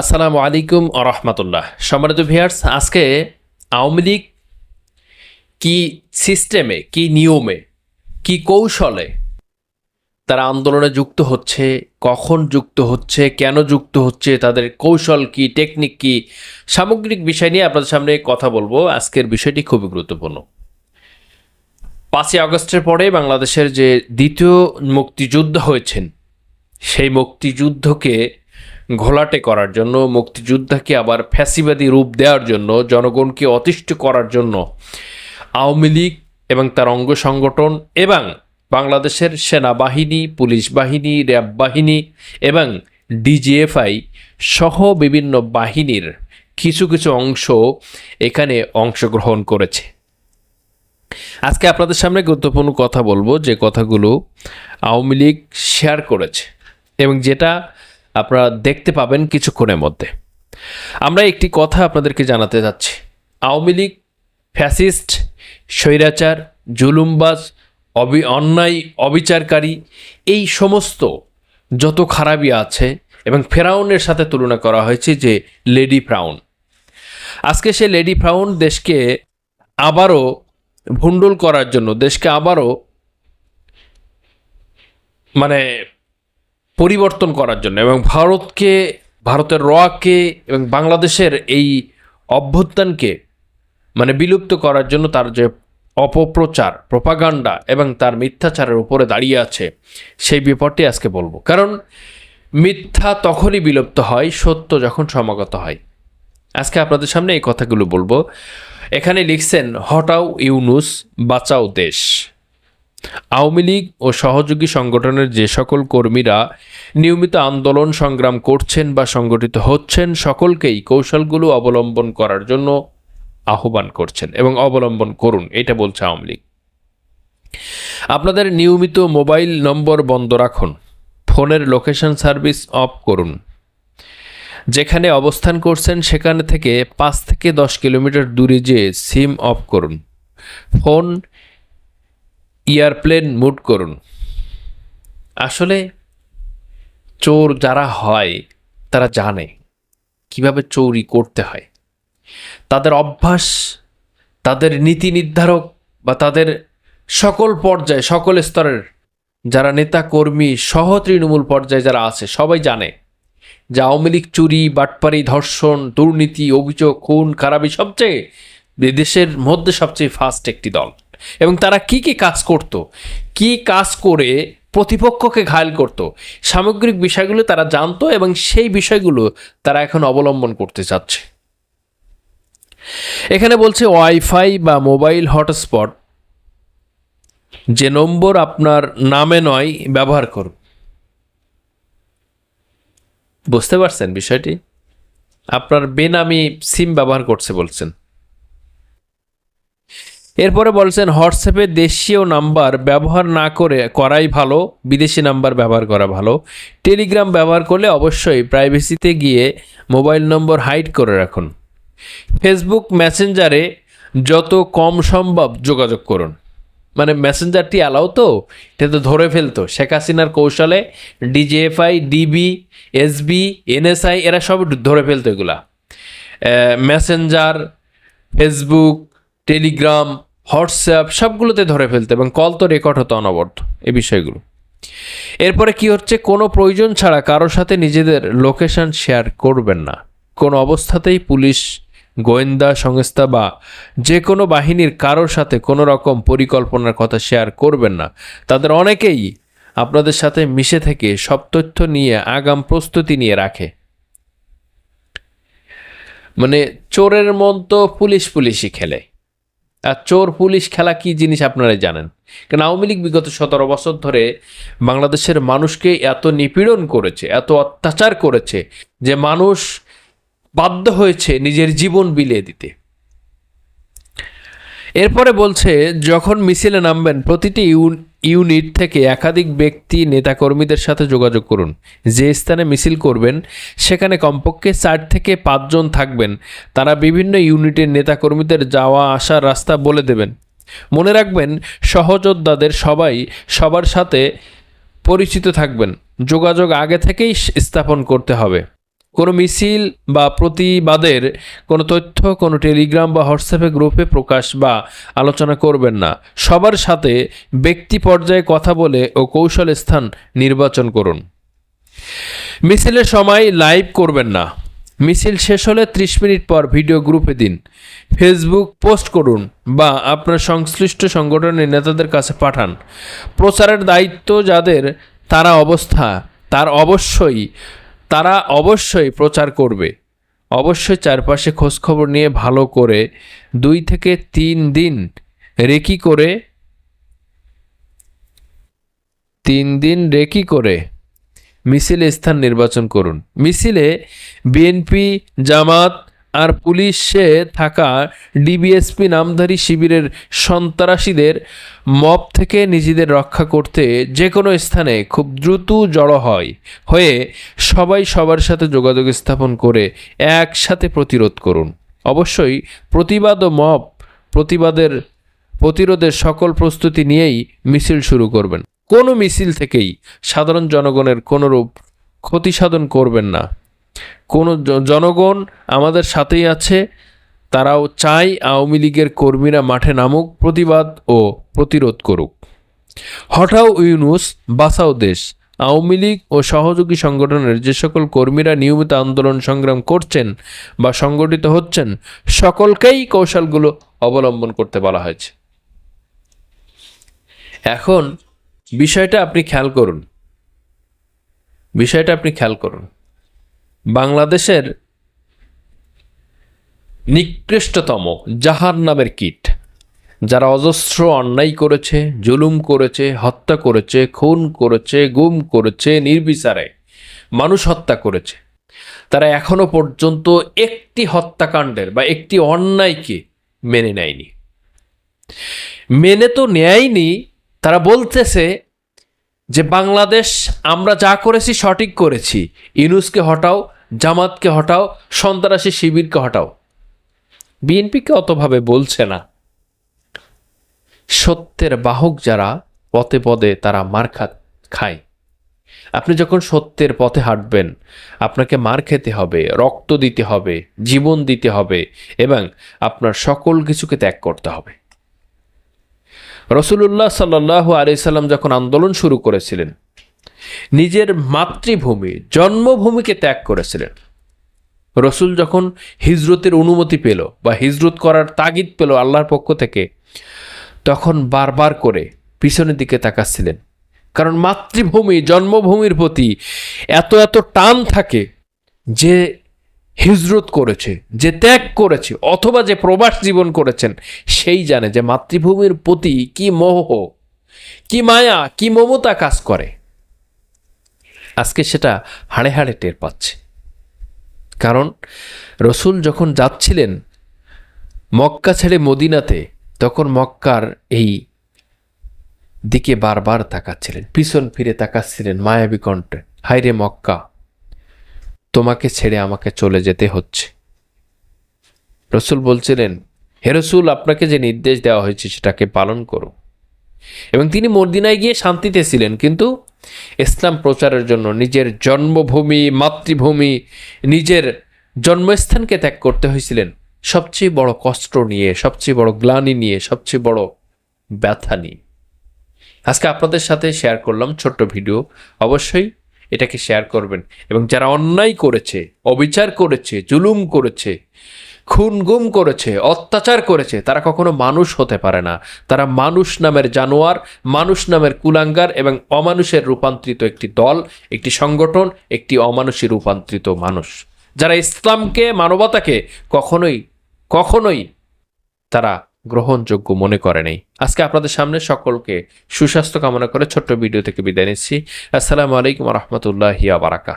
আসসালামু আলাইকুম রহমতুল্লাহ। সম্মানিত ভিয়ার্স আজকে আওয়ামী লীগ কি সিস্টেমে, কি নিয়মে, কি কৌশলে তারা আন্দোলনে যুক্ত হচ্ছে, কখন যুক্ত হচ্ছে, কেন যুক্ত হচ্ছে, তাদের কৌশল কি, টেকনিক কি, সামগ্রিক বিষয় নিয়ে আপনাদের সামনে কথা বলব। আজকের বিষয়টি খুবই গুরুত্বপূর্ণ। পাঁচই আগস্টের পরে বাংলাদেশের যে দ্বিতীয় মুক্তিযুদ্ধ হয়েছেন সেই মুক্তিযুদ্ধকে ঘোলাটে করার জন্য, মুক্তিযোদ্ধাকে আবার ফ্যাসিবাদী রূপ দেওয়ার জন্য, জনগণকে অতিষ্ঠ করার জন্য। আওয়ামী লীগ এবং তার অঙ্গ সংগঠন এবং বাংলাদেশের সেনাবাহিনী, পুলিশ বাহিনী, র্যাব বাহিনী এবং ডিজিএফআই সহ বিভিন্ন বাহিনীর কিছু কিছু অংশ এখানে অংশগ্রহণ করেছে। আজকে আপনাদের সামনে গুরুত্বপূর্ণ কথা বলব, যে কথাগুলো আওয়ামী লীগ শেয়ার করেছে এবং যেটা আপনারা দেখতে পাবেন কিছুক্ষণের মধ্যে। আমরা একটি কথা আপনাদেরকে জানাতে যাচ্ছি। আওয়ামী লীগ, ফ্যাসিস্ট, স্বৈরাচার, জুলুমবাজ, অবি, অন্যায়, অবিচারকারী, এই সমস্ত যত খারাপই আছে এবং ফেরাউনের সাথে তুলনা করা হয়েছে যে লেডি ফ্রাউন। আজকে সে লেডি ফ্রাউন দেশকে আবারও ভুন্ডুল করার জন্য, দেশকে আবারও মানে পরিবর্তন করার জন্য এবং ভারতকে, ভারতের রকে এবং বাংলাদেশের এই অভ্যুত্থানকে মানে বিলুপ্ত করার জন্য তার যে অপপ্রচার, প্রপাগান্ডা এবং তার মিথ্যাচারের উপরে দাঁড়িয়ে আছে, সেই বিপদটি আজকে বলব। কারণ মিথ্যা তখনই বিলুপ্ত হয়, সত্য যখন সমাগত হয়। আজকে আপনাদের সামনে এই কথাগুলো বলব। এখানে লিখছেন, হটাও ইউনুস, বাঁচাও দেশ। আওয়ামী লীগ ও সহযোগী সংগঠনের যে সকল কর্মীরা নিয়মিত আন্দোলন সংগ্রাম করছেন বা সংগঠিত হচ্ছেন, সকলকেই কৌশলগুলো অবলম্বন করার জন্য আহ্বান করছেন এবং অবলম্বন করুন, এটা বলছে আওয়ামী লীগ। আপনাদের নিয়মিত মোবাইল নম্বর বন্ধ রাখুন, ফোনের লোকেশন সার্ভিস অফ করুন। যেখানে অবস্থান করছেন সেখানে থেকে পাঁচ থেকে দশ কিলোমিটার দূরে যেয়ে সিম অফ করুন। ফোন এয়ারপ্লেন মুড করুন। আসলে চোর যারা হয়, তারা জানে কীভাবে চৌরি করতে হয়। তাদের অভ্যাস, তাদের নীতি নির্ধারক বা তাদের সকল পর্যায়ে, সকল স্তরের যারা নেতা, কর্মী সহ তৃণমূল পর্যায়ে যারা আছে, সবাই জানে যে আওয়ামী লীগ চুরি, বাটপারি, ধর্ষণ, দুর্নীতি, অভিযোগ, খুন, খারাপি সবচেয়ে দেশের মধ্যে সবচেয়ে ফাস্ট একটি দল। এবং তারা কি কি কাজ করত, কি কাজ করে প্রতিপক্ষকে ঘায়ল করত, সামগ্রিক বিষয়গুলো তারা জানতো এবং সেই বিষয়গুলো তারা এখন অবলম্বন করতে চাচ্ছে। এখানে বলছে ওয়াইফাই বা মোবাইল হটস্পট যে নম্বর আপনার নামে নয়, ব্যবহার করুন। বুঝতে পারছেন বিষয়টি? আপনার বেনামি সিম ব্যবহার করছে বলছেন। এরপরে বলছেন, হোয়াটসঅ্যাপে দেশীয় নাম্বার ব্যবহার না করে করাই ভালো, বিদেশি নাম্বার ব্যবহার করা ভালো। টেলিগ্রাম ব্যবহার করলে অবশ্যই প্রাইভেসিতে গিয়ে মোবাইল নম্বর হাইড করে রাখুন। ফেসবুক মেসেঞ্জারে যত কম সম্ভব যোগাযোগ করুন। মানে মেসেঞ্জারটি অ্যালাও তো, এটা তো ধরে ফেলতো। শেখ হাসিনার কৌশলে ডিজিএফআই, ডিবি, এসবি, এনএসআই, এরা সব ধরে ফেলতো এগুলা। মেসেঞ্জার, ফেসবুক, টেলিগ্রাম হোয়াটসঅ্যাপ সবগুলোতে ধরে ফেলতে এবং কল তো রেকর্ড হতো অনবরত এই বিষয়গুলো। এরপরে কি হচ্ছে? কোনো প্রয়োজন ছাড়া কারোর সাথে নিজেদের লোকেশন শেয়ার করবেন না। কোনো অবস্থাতেই পুলিশ, গোয়েন্দা, সংস্থা বা যে কোনো বাহিনীর কারোর সাথে কোনো রকম পরিকল্পনার কথা শেয়ার করবেন না। তাদের অনেকেই আপনাদের সাথে মিশে থেকে সব তথ্য নিয়ে, আগাম প্রস্তুতি নিয়ে রাখে। মানে চোরের মতো পুলিশ পুলিশই খেলে। চোর, পুলিশ, খেলা কি জিনিস আপনারা জানেন? কারণ আওয়ামী লীগ বিগত সতেরো বছর ধরে বাংলাদেশের মানুষকে এত নিপীড়ন করেছে, এত অত্যাচার করেছে যে মানুষ বাধ্য হয়েছে নিজের জীবন বিলিয়ে দিতে। এরপরে বলছে, যখন মিছিলে নামবেন, প্রতিটি ইউনিট থেকে একাধিক ব্যক্তি নেতাকর্মীদের সাথে যোগাযোগ করুন। যে স্থানে মিছিল করবেন, সেখানে কমপক্ষে চার থেকে পাঁচজন থাকবেন। তারা বিভিন্ন ইউনিটের নেতাকর্মীদের যাওয়া আসার রাস্তা বলে দেবেন। মনে রাখবেন, সহযোদ্ধাদের সবাই সবার সাথে পরিচিত থাকবেন। যোগাযোগ আগে থেকেই স্থাপন করতে হবে। কোনো মিছিল বা প্রতিবাদের কোনো তথ্য, কোনো টেলিগ্রাম বা হোয়াটসঅ্যাপে গ্রুপে প্রকাশ বা আলোচনা করবেন না। সবার সাথে ব্যক্তি পর্যায়ে কথা বলে ও কৌশল স্থান নির্বাচন করুন। মিছিলের সময় লাইভ করবেন না। মিছিল শেষ হলে ত্রিশ মিনিট পর ভিডিও গ্রুপে দিন। ফেসবুক পোস্ট করুন বা আপনার সংশ্লিষ্ট সংগঠনের নেতাদের কাছে পাঠান। প্রচারের দায়িত্ব যাদের, তারা অবস্থা, তার অবশ্যই তারা অবশ্যই প্রচার করবে। অবশ্যই চারপাশে খোঁজখবর নিয়ে ভালো করে দুই থেকে তিন দিন রেকি করে, তিন দিন রেকি করে মিছিলে স্থান নির্বাচন করুন। মিছিলে বিএনপি, জামাত আর পুলিশে থাকা ডিবিএসপি নামধারী শিবিরের সন্ত্রাসীদের মব থেকে নিজেদের রক্ষা করতে যে কোনো স্থানে খুব দ্রুত জড়ো হয়, হয়ে সবাই সবার সাথে যোগাযোগ স্থাপন করে একসাথে প্রতিরোধ করুন। অবশ্যই প্রতিবাদ ও মব প্রতিবাদের, প্রতিরোধের সকল প্রস্তুতি নিয়েই মিছিল শুরু করবেন। কোনো মিছিল থেকেই সাধারণ জনগণের কোনোরূপ ক্ষতি সাধন করবেন না। কোনো জনগণ আমাদের সাথেই আছে, তারাও চাই আওয়ামী লীগের কর্মীরা মাঠে নামুক, প্রতিবাদ ও প্রতিরোধ করুক। হঠাও ইউনুস বাঁচাও দেশ। আওয়ামী লীগ ও সহযোগী সংগঠনের যে সকল কর্মীরা নিয়মিত আন্দোলন সংগ্রাম করছেন বা সংগঠিত হচ্ছেন, সকলকেই কৌশলগুলো অবলম্বন করতে বলা হয়েছে। এখন বিষয়টা আপনি খেয়াল করুন। বিষয়টা আপনি খেয়াল করুন। বাংলাদেশের নিকৃষ্টতম জাহার নামের কীট, যারা অজস্র অন্যায় করেছে, জুলুম করেছে, হত্যা করেছে, খুন করেছে, গুম করেছে, নির্বিচারে মানুষ হত্যা করেছে। তারা এখনও পর্যন্ত একটি হত্যাকাণ্ডের বা একটি অন্যায়কে মেনে নেয়নি। মেনে তো নেয়নি, তারা বলতেছে যে, বাংলাদেশ, আমরা যা করেছি সঠিক করেছি। ইউনুসকে হটাও জামাতকে হটাও, সন্ত্রাসী শিবিরকে হটাও। বিএনপিকে অতভাবে বলছে না। সত্যের বাহক যারা পদে পদে তারা মার খায়। আপনি যখন সত্যের পথে হাঁটবেন, আপনাকে মার খেতে হবে, রক্ত দিতে হবে, জীবন দিতে হবে এবং আপনার সকল কিছুকে ত্যাগ করতে হবে। রসুল্লাহ সাল্লাহ আলিয়াল্লাম যখন আন্দোলন শুরু করেছিলেন নিজের মাতৃভূমি, জন্মভূমিকে ত্যাগ করেছিলেন। রসুল যখন হিজরতের অনুমতি পেল বা হিজরত করার তাগিদ পেল আল্লাহর পক্ষ থেকে, তখন বারবার করে পিছনের দিকে তাকাচ্ছিলেন। কারণ মাতৃভূমি, জন্মভূমির প্রতি এত এত টান থাকে যে হিজরত করেছে, যে ত্যাগ করেছে, অথবা যে প্রবাস জীবন করেছেন, সেই জানে যে মাতৃভূমির প্রতি কি মোহ, কি মায়া, কি মমতা কাজ করে। আজকে সেটা হাড়ে হাড়ে টের পাচ্ছে। কারণ রসুল যখন যাচ্ছিলেন মক্কা ছেড়ে মদিনাতে, তখন মক্কার এই দিকে বারবার তাকাচ্ছিলেন, পিছন ফিরে তাকাচ্ছিলেন মায়াবী কণ্ঠে। হাইরে মক্কা, তোমাকে ছেড়ে আমাকে চলে যেতে হচ্ছে। রসুল বলছিলেন, হে রসুল, আপনাকে যে নির্দেশ দেওয়া হয়েছে সেটাকে পালন করো। এবং তিনি মর্দিনায় গিয়ে শান্তিতে ছিলেন, কিন্তু ইসলাম প্রচারের জন্য নিজের জন্মভূমি, মাতৃভূমি, নিজের জন্মস্থানকে ত্যাগ করতে হয়েছিলেন। সবচেয়ে বড় কষ্ট নিয়ে, সবচেয়ে বড় গ্লানি নিয়ে, সবচেয়ে বড় ব্যথা নিয়ে। আজকে আপনাদের সাথে শেয়ার করলাম ছোট্ট ভিডিও অবশ্যই এটাকে শেয়ার করবেন। এবং যারা অন্যায় করেছে, অবিচার করেছে, জুলুম করেছে খুন গুম করেছে, অত্যাচার করেছে। তারা কখনো মানুষ হতে পারে না। তারা মানুষ নামের জানোয়ার, মানুষ নামের কুলাঙ্গার এবং অমানুষের রূপান্তরিত একটি দল, একটি সংগঠন, একটি অমানুষী রূপান্তরিত মানুষ। যারা ইসলামকে, মানবতাকে কখনোই কখনোই তারা গ্রহণযোগ্য মনে করে নেই। আজকে আপনাদের সামনে সকলকে সুস্বাস্থ্য কামনা করে ছোট্ট ভিডিও থেকে বিদায় নিচ্ছি। আসসালামু আলাইকুম রহমতুল্লাহ বারাকা